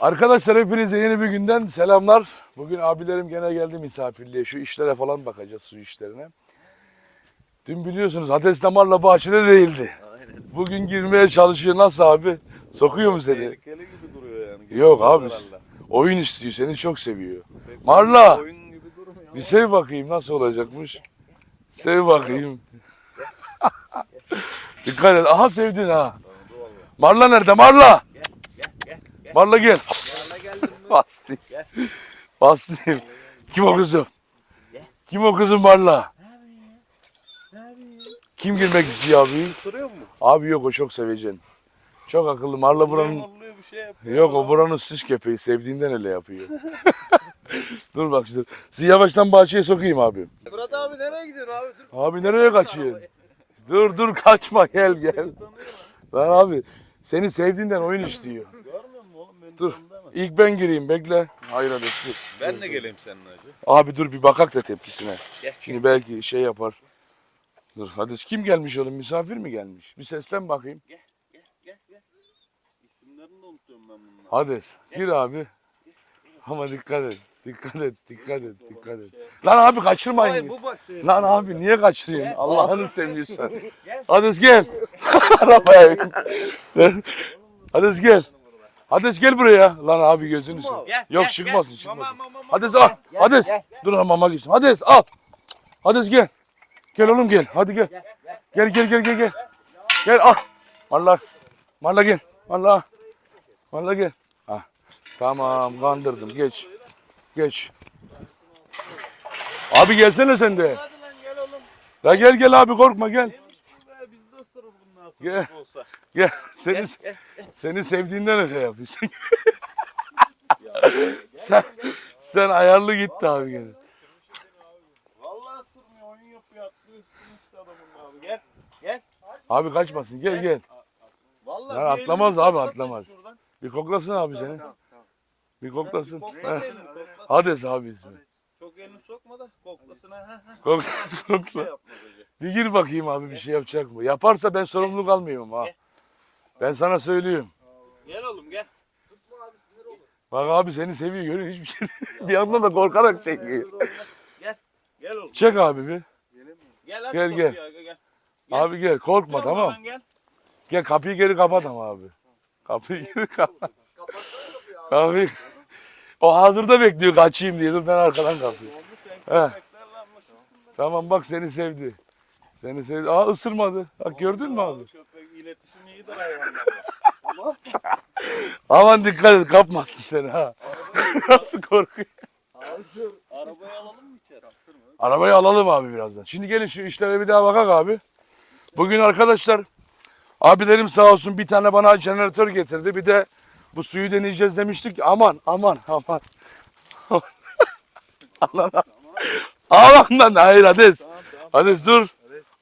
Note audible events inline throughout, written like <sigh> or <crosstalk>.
Arkadaşlar hepinize yeni bir günden selamlar. Bugün abilerim gene geldi misafirliğe. Şu işlere falan bakacağız su işlerine. Dün biliyorsunuz Hades damarla bahçede değildi. Bugün girmeye çalışıyor. Nasıl abi? Sokuyor mu seni? Tehlikeli gibi duruyor yani. Yok abi. Herhalde. Oyun istiyor. Seni çok seviyor. Marla. Oyun gibi durmuyor. Bir sev bakayım nasıl olacakmış. Sev bakayım. <laughs> Dikkat et. Aha sevdin ha. Marla nerede? Marla. Marla gel. Bastım. Bastım. Kim o kızım? Kim o kızım Marla? Kim girmek istiyor abi? Isırıyor mu? Abi yok o çok seveceksin. Çok akıllı. Marla buranın... Bir şey yapıyor. Yok o buranın süs köpeği. Sevdiğinden öyle yapıyor. <laughs> Dur bak şimdi. Sizi yavaştan bahçeye sokayım abi. Murat abi nereye gidiyorsun abi? Dur. Abi nereye kaçıyorsun? Dur dur kaçma gel gel. Lan abi seni sevdiğinden oyun istiyor. Görmüyor musun oğlum beni Dur. İlk ben gireyim bekle. Hayır hadi dur. Ben de geleyim seninle hacı. Abi dur bir bakak da tepkisine. Gel. Şimdi belki şey yapar. Dur hadi kim gelmiş oğlum misafir mi gelmiş? Bir seslen bakayım. Gel gel gel. İsimlerini de unutuyorum ben bunları. Hadi gir abi. Ama dikkat et. Dikkat et, dikkat et, dikkat et. Lan abi kaçırmayın. Hayır bu bak. Lan abi niye kaçırıyorsun? Allah'ını seviyorsan. Hades gel. <laughs> Arabaya bin. Hades gel. Hades gel buraya. Lan abi gözünü seveyim. Gel, Yok gel, çıkmasın gel. çıkmasın. Mama, mama, Hades al. Hades. Dur lan mama gitsin. Hades al. Hades gel. Gel oğlum gel. Hadi gel. Gel gel gel gel gel. Gel al. Marla. Marla gel. Marla. Marla gel. Ha. Tamam kandırdım. Geç. Geç. Abi gelsene sen de. Hadi lan gel oğlum. La gel gel abi korkma gel. Biz de ısırır bundan Gel. sonra olsa. Gel. Seni Gel, gel. seni sevdiğinden öyle yapıyorsun. <laughs> sen sen ayarlı gitti abi gene. Vallahi ısırmıyor oyun yapıyor atlıyor üstüne üstü adamın abi. Gel. Gel. Abi kaçmasın. Gel gel. Vallahi bir atlamaz abi, atlamaz. Bir koklasın abi seni. Bir koklasın. Hades abi ismi. Çok elini sokma da koklasın ha. ha, ha. Kok, <laughs> Şey kokla. hacı. Bir gir bakayım abi bir şey yapacak mı? Yaparsa ben sorumluluk almıyorum ha. Ben sana söylüyorum. Gel oğlum gel. Bak abi seni seviyor görüyor hiçbir şey. bir yandan da korkarak çekiyor. Gel. Gel oğlum. Çek abi bir. Gel aç Gel, kapıyı gel. aga, gel. Gel. Abi gel korkma Gel tamam. Gel. Gel kapıyı geri kapat ama abi. Kapıyı geri kapat. Kapıyı. O hazırda bekliyor kaçayım diye. Dur ben arkadan kapıyorum. Oldu sen He. köpekler lan bak. Tamam bak seni sevdi. Seni sevdi. Aa ısırmadı. Bak gördün mü abi? Köpek iletişim iyidir hayvanlarla. Aman dikkat et kapmasın seni ha. Nasıl korkuyor? Arabayı alalım mı içeri? Arabayı alalım abi birazdan. Şimdi gelin şu işlere bir daha bakak abi. Bugün arkadaşlar abilerim sağ olsun bir tane bana jeneratör getirdi. Bir de bu suyu deneyeceğiz demiştik. Aman aman aman. <laughs> aman aman lan hayır Hades. Hades dur.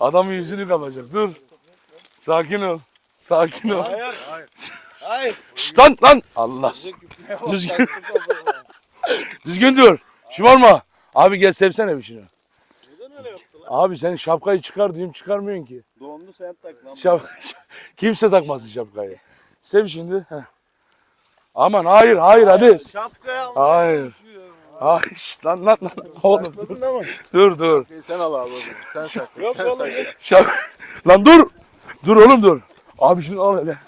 Adamın yüzünü kapacak dur. Sakin ol. Sakin ol. Hayır. Hayır. Hayır. Şşt lan lan. Allah. Düzgün. <laughs> Düzgün dur. Şımarma. Abi gel sevsene bir şunu. Neden öyle yaptı lan? Abi sen şapkayı çıkar diyorum çıkarmıyorsun ki. Dondu sen tak lan. Şap <laughs> Kimse takmasın şapkayı. Sev şimdi. Heh. Aman hayır hayır hadi. Şapkaya. Hayır. Hayır şşt, lan lan lan. Oğlum dur Sakladın ama. dur. dur. Sen al abi. Sen sakla. Yok oğlum. Şap lan dur. Dur oğlum dur. Abi şunu al hele.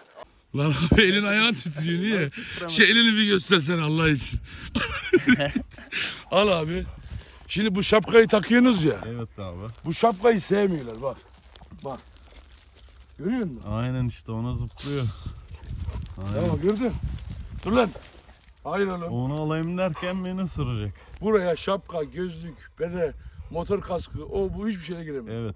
Lan abi elin ayağın titriyor niye? Şu elini bir göstersen Allah için. <laughs> al abi. Şimdi bu şapkayı takıyorsunuz ya. Evet abi. Bu şapkayı sevmiyorlar bak. Bak. Görüyor musun? Aynen işte ona zıplıyor. Aynen. Tamam gördün. Dur lan. Hayır oğlum. Onu alayım derken beni ısıracak. Buraya şapka, gözlük, bere, motor kaskı, o bu hiçbir şeye giremez. Evet.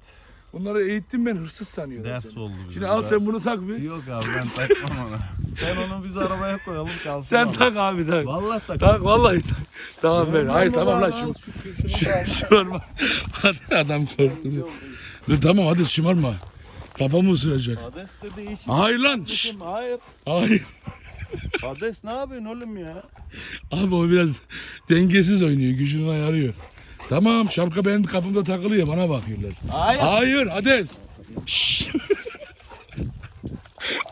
Bunları eğittim ben hırsız sanıyorlar Ders seni. oldu bize. Şimdi al sen bunu tak bir. Yok abi ben takmam ona. Sen onu biz arabaya koyalım kalsın. Sen abi. tak abi tak. Vallahi tak. Tak vallahi tak. Tamam ben. Hayır tamam lan şu. Şımarma. Adam korktu. Dur tamam hadi şımarma. Kafamı ısıracak. Hades de değişik. Hayır lan. şşt. Hayır. Hayır. Hades ne yapıyorsun oğlum ya? Abi o biraz dengesiz oynuyor. Gücünü ayarıyor. Tamam şapka benim kafamda takılıyor bana bakıyorlar. Hayır. Hayır Hades. Şşş.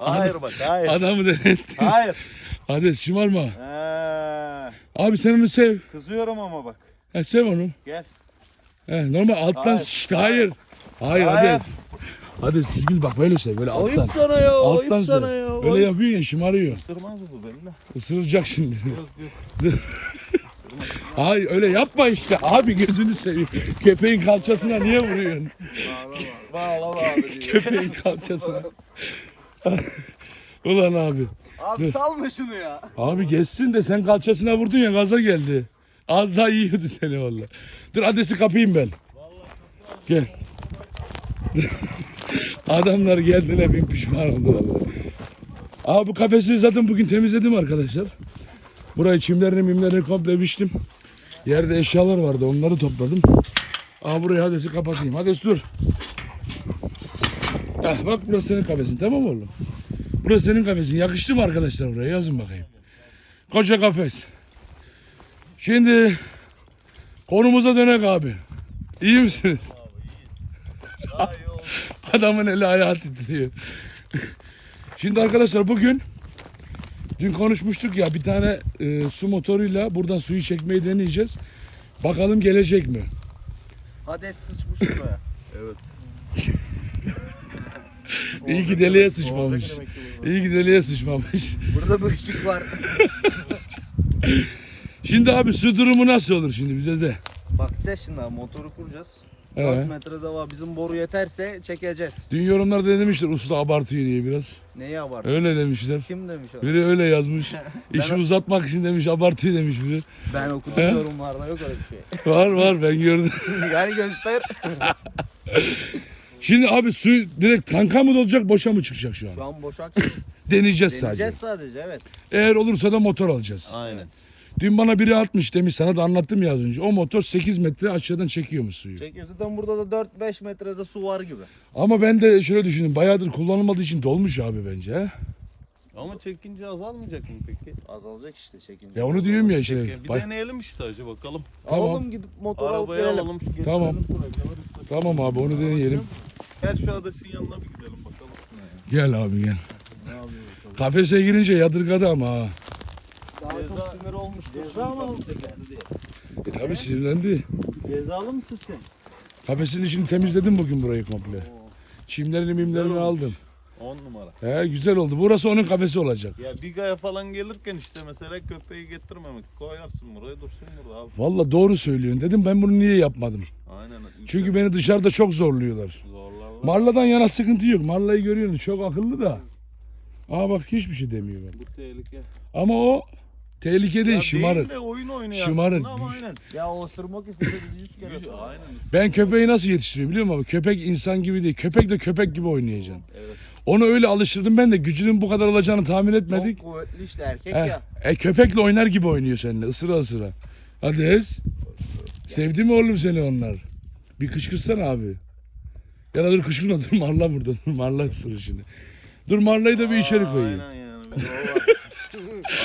Hayır bak hayır. Adamı denetti. Hayır. Hades şımarma. He. Abi sen onu sev. Kızıyorum ama bak. He, sev onu. Gel. He, normal alttan Hayır. Şşt, hayır. Hayır Hayır. Hades. Hades düzgün bak böyle sev böyle alttan. Ayıp sana ya. Alttan ayıp sana ya. Öyle yapıyorsun ya şımarıyor. Isırmaz bu beni de. Isıracak şimdi. Yok <laughs> Hayır öyle yapma işte. Abi gözünü seveyim. Köpeğin kalçasına niye vuruyorsun? Bağlama abi diyor. Köpeğin kalçasına. Ulan abi. Abi salma şunu ya. Abi geçsin de sen kalçasına vurdun ya gaza geldi. Az daha yiyordu seni valla. Dur adresi kapayım ben. Gel. <laughs> Adamlar geldiler bin pişman oldu valla. Abi bu kafesi zaten bugün temizledim arkadaşlar. Burayı çimlerini mimlerini komple biçtim. Yerde eşyalar vardı onları topladım. Abi burayı hadesi kapatayım. Hades dur. Heh, bak burası senin kafesin tamam oğlum? Burası senin kafesin. Yakıştı mı arkadaşlar buraya? Yazın bakayım. Koca kafes. Şimdi konumuza dönek abi. İyi misiniz? <laughs> Adamın eli ayağı titriyor. Şimdi arkadaşlar bugün dün konuşmuştuk ya bir tane e, su motoruyla buradan suyu çekmeyi deneyeceğiz. Bakalım gelecek mi? Hades sıçmış buraya. <laughs> Evet. <laughs> İyi ki deliğe sıçmamış. İyi ki deliğe sıçmamış. Burada bir ışık var. <laughs> Şimdi abi su durumu nasıl olur şimdi bize de? Bakacağız şimdi abi motoru kuracağız. He. 4 metrede var bizim boru yeterse çekeceğiz. Dün yorumlarda ne demişler usta abartıyor diye biraz. Neyi abartı? Öyle demişler. Kim demiş o? Biri öyle yazmış. <laughs> İşi uzatmak için demiş abartıyor demiş biri. Ben okudum He? yorumlarda yok öyle bir şey. <laughs> Var var ben gördüm. <laughs> yani göster. Şimdi abi su direkt tanka mı dolacak boşa mı çıkacak şu an? Şu an boşak. Deneyeceğiz sadece. Deneyeceğiz sadece evet. Eğer olursa da motor alacağız. Aynen. Dün bana biri atmış demiş sana da anlattım ya az önce. O motor 8 metre aşağıdan çekiyormuş suyu. Çekiyor. Zaten burada da 4-5 metrede su var gibi. Ama ben de şöyle düşündüm. Bayağıdır kullanılmadığı için dolmuş abi bence. Ama çekince azalmayacak mı peki? Azalacak işte çekince. Ya onu diyorum ya şey. Bir bay- deneyelim işte acı bakalım. Tamam. Alalım gidip motor alıp Arabaya gelelim. alalım. Tamam. getirelim. Tamam abi onu deneyelim. Gel şu Hades'in yanına bir gidelim bakalım. Gel abi gel. Kafese girince yadırgadı ama ha. Çok sinir olmuştur. Ceza mı aldı? E tabi sinirlendi. Cezalı mısın sen? Kafesin içini temizledim bugün burayı komple. Çimlerini mimlerini olmuş. aldım. 10 numara. He güzel oldu. Burası onun kafesi olacak. Ya Biga'ya falan gelirken işte mesela köpeği getirmemek. Koyarsın buraya dursun burada abi. Valla doğru söylüyorsun. Dedim ben bunu niye yapmadım? Aynen. Çünkü beni dışarıda çok zorluyorlar. Zorlarlar. Marla'dan yana sıkıntı yok. Marla'yı görüyorsunuz çok akıllı da. Aa bak hiçbir şey demiyor bak. Bu tehlike. Ama o tehlike değil Ya şımarık. Değil de oyun oynuyor Şımarık. aslında ama aynen. Ya o ısırmak istedi bizi yüz kere. Aynen. Ben köpeği nasıl yetiştiriyorum biliyor musun abi? Köpek insan gibi değil. Köpek de köpek gibi oynayacaksın. Evet. Onu öyle alıştırdım ben de gücünün bu kadar olacağını tahmin etmedik. Çok kuvvetli işte erkek He. ya. E köpekle oynar gibi oynuyor seninle ısıra ısıra. Hadi Ez. Sevdi mi oğlum seni onlar? Bir kışkırtsana abi. Ya da dur kışkırtma dur Marla burada. Dur Marla ısırır şimdi. Dur Marla'yı da bir içeri koyayım. Aynen yani. Bir de o var.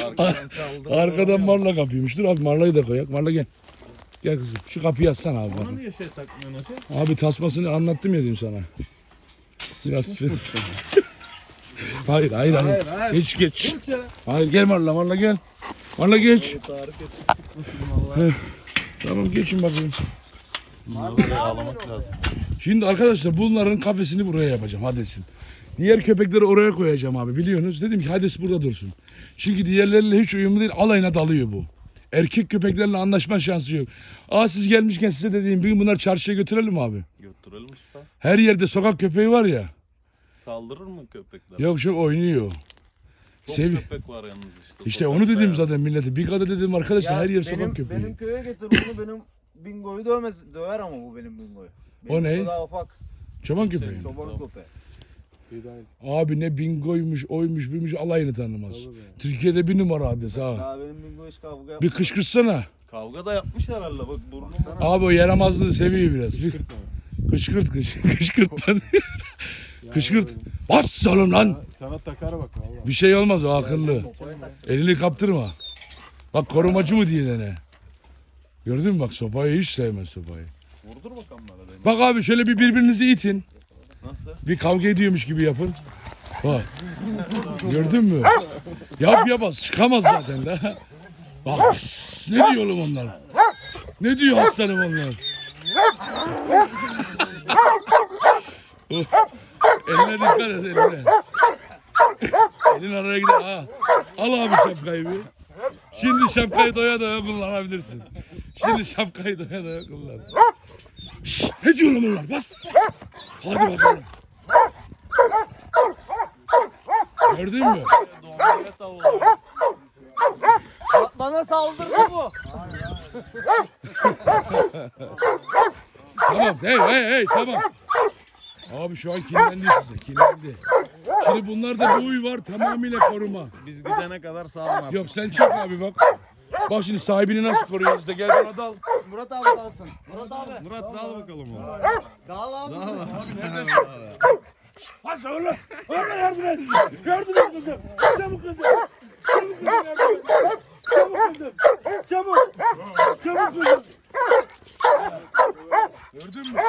Arkadan Arkadan. Marla kapıymış. Dur abi Marla'yı da koyak. Marla gel. Gel kızım. Şu kapıyı açsana abi. Ona bakın. niye şey takmıyorsun hocam? Abi tasmasını anlattım ya dün sana. Biraz sı- <laughs> hayır, hayır hayır Hayır, hayır. Geç geç. Hayır gel Marla Marla gel. Marla geç. Tarık. Tamam geçin bakayım. Bunları böyle ağlamak lazım. Şimdi arkadaşlar bunların kafesini buraya yapacağım Hades'in. Diğer köpekleri oraya koyacağım abi biliyorsunuz. Dedim ki Hades burada dursun. Çünkü diğerleriyle hiç uyumlu değil. Alayına dalıyor bu. Erkek köpeklerle anlaşma şansı yok. Aa siz gelmişken size dediğim bir gün bunlar çarşıya götürelim mi abi? Götürelim usta. Her yerde sokak köpeği var ya. Saldırır mı köpekler? Yok çok oynuyor. Çok Sevi- köpek var yalnız işte. İşte onu dedim ya. zaten millete. Bir kadar dedim arkadaşlar Ya her yer benim, sokak köpeği. Benim köye getir bunu benim bingoyu dövmez, döver ama bu benim bingoyu. Benim O ne? Daha ufak. Çoban köpeği. Çoban köpeği. Abi ne bingoymuş, oymuş, buymuş alayını tanımaz. Türkiye'de bir numara Hades ha. Daha benim bingo hiç kavga Bir yapmıyor. kışkırtsana. Kavga da yapmış herhalde bak burnu mu? Abi o yaramazlığı seviyor biraz. Bir kışkırt kış. <laughs> Kışkırt lan. <laughs> Kışkırt. Bas oğlum lan. Sana takar bak valla. Bir şey olmaz o akıllı. Elini kaptırma. Bak korumacı mı diye dene. Gördün mü bak sopayı hiç sevmez sopayı. Vurdur bakalım bana. Bak abi şöyle bir birbirinizi itin. Nasıl? Bir kavga ediyormuş gibi yapın. Bak. Gördün mü? Yap yapaz çıkamaz zaten de. Bak ne diyor oğlum onlar? Ne diyor aslanım onlar? eline dikkat et eline. Elin araya gider. Ha. Al abi şapkayı bir. Şimdi şapkayı doya doya kullanabilirsin. Şimdi şapkayı doya doya kullan. Şşş, ne diyor oğlum onlar? Bas. Hadi bakalım. Gördün mü? Bana saldırdı bu. Tamam hey hey hey tamam. Abi şu an kinlendi size kinlendi. Şimdi bunlarda bir uy var tamamıyla koruma. Biz gidene kadar salma. Yok sen çek abi bak. Bak şimdi sahibini nasıl koruyoruz da gel bana dal. Murat abi dalsın. Murat abi. Murat dal bakalım onu. Dal abi. Dal abi. Ha söyle. Öyle yardım et. Yardım et kızım. Çabuk kızım. Çabuk kızım yardım et. Çabuk kızım. Çabuk. Çabuk kızım. Gördün mü?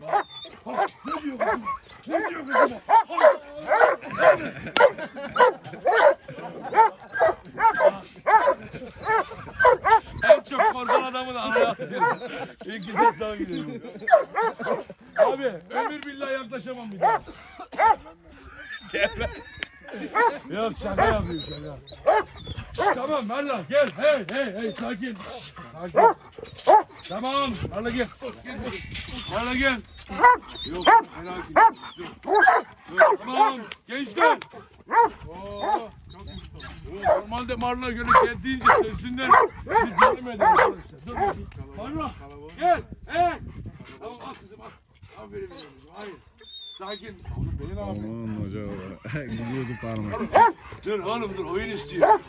Bak. Bak. Ne diyor kızım? Ne diyor kızım? En çok korkan adamın anaya atıyor. İlk de sana gidiyorum. Abi ömür billah yaklaşamam bir daha. Gel Yok şaka yapıyorum şaka. Tamam Merla gel hey hey hey sakin. Sakin. Tamam Merla gel. Gel. Merla gel. Yok merak etme. Yok, Tamam gençler. Oo, çok güzel. Normalde Marla göre geldiğince sözünden siz dinlemeyin arkadaşlar. Dur bakayım. Marla gel. Hey. Tamam al kızım al. Aferin benim kızım. Hayır. Sakin. Oğlum beni ne yapıyorsun? Aman hoca <laughs> gidiyordu parmak. Dur oğlum dur oyun istiyor.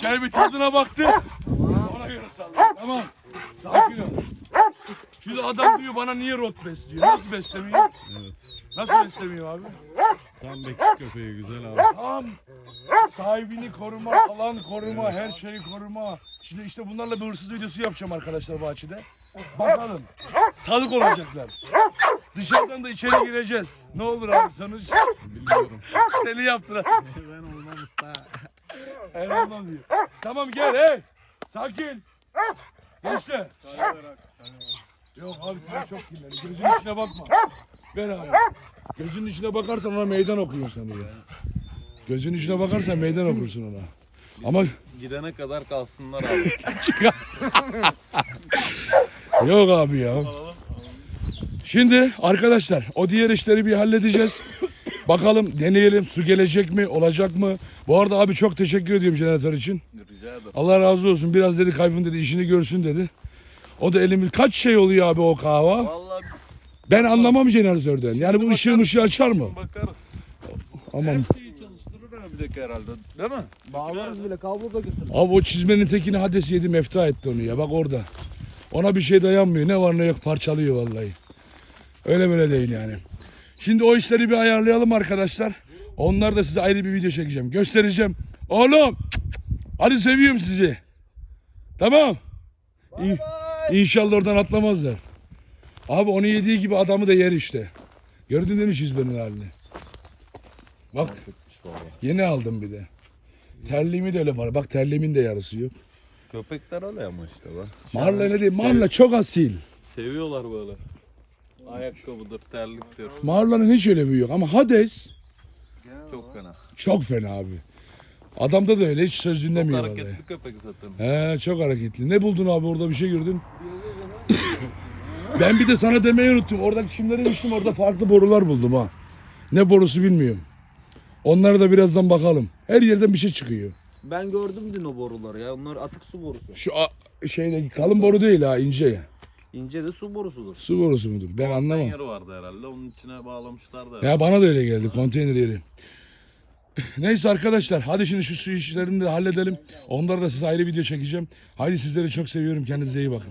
Şöyle bir tadına baktı. Ona göre salla. Tamam. Sakin ol. Şimdi adam diyor bana niye rot besliyor? Nasıl beslemiyor? Evet. Nasıl beslemiyor abi? Tam bekçi köpeği güzel abi. Tam sahibini koruma, alan koruma, her şeyi koruma. Şimdi işte bunlarla bir hırsız videosu yapacağım arkadaşlar bahçede. Bakalım. Sadık olacaklar. Dışarıdan da içeri gireceğiz. Ne olur abi sonuç Biliyorum. seni yaptılar. ben olmam usta. Eyvallah diyor. Tamam gel hey. Sakin. Gençler. Yok abi sen çok kirlendi. Gözünün içine bakma. Ver abi. Gözünün içine bakarsan ona meydan okuyorsun sen ya. Gözünün içine bakarsan meydan okursun ona. Ama Gidene kadar kalsınlar abi. <laughs> Yok abi ya. Şimdi arkadaşlar o diğer işleri bir halledeceğiz. Bakalım deneyelim su gelecek mi olacak mı? Bu arada abi çok teşekkür ediyorum jeneratör için. Rica ederim. Allah razı olsun. Biraz dedi kaybın dedi işini görsün dedi. O da elimiz kaç şey oluyor abi o kahva? Vallahi Ben anlamam jeneratörden. Yani bu ışığı mışığı açar mı? bakarız. Aman. Her şeyi çalıştırır önümüzdeki herhalde. Değil mi? Bağlarız bile kavrulda götür. Abi o çizmenin tekini Hades yedi mefta etti onu ya. Bak orada. Ona bir şey dayanmıyor. Ne var ne yok parçalıyor vallahi. Öyle böyle değil yani. Şimdi o işleri bir ayarlayalım arkadaşlar. Onlar da size ayrı bir video çekeceğim. Göstereceğim. Oğlum. Hadi seviyorum sizi. Tamam. İyi. İnşallah oradan atlamazlar. Abi onu yediği gibi adamı da yer işte. Gördün değil mi çizmenin halini? Bak yeni aldım bir de. Terliğimi de öyle var. Bak terliğimin de yarısı yok. Köpekler öyle ama işte bak. Marla ne diyeyim? Marla çok asil. Seviyorlar böyle. Ayakkabıdır, terliktir. Marla'nın hiç öyle bir yok ama Hades Çok fena. çok fena abi. Adamda da öyle hiç söz Çok dinlemiyor vallahi. hareketli köpek zaten. He çok hareketli. Ne buldun abi orada bir şey gördün? ben bir de sana demeyi unuttum. Oradaki çimlere düştüm orada farklı borular buldum ha. Ne borusu bilmiyorum. Onlara da birazdan bakalım. Her yerden bir şey çıkıyor. Ben gördüm dün o boruları ya. Onlar atık su borusu. Şu a- şeydeki kalın boru değil ha ince ya. İnce de su borusudur. Su borusu mudur? Ben anlamam. yeri vardı herhalde. Onun içine bağlamışlar da. Ya bana da öyle geldi konteyner yeri. <clears throat> Neyse arkadaşlar hadi şimdi şu su işlerini de halledelim. Onları da size ayrı video çekeceğim. Haydi sizleri çok seviyorum. Kendinize iyi bakın.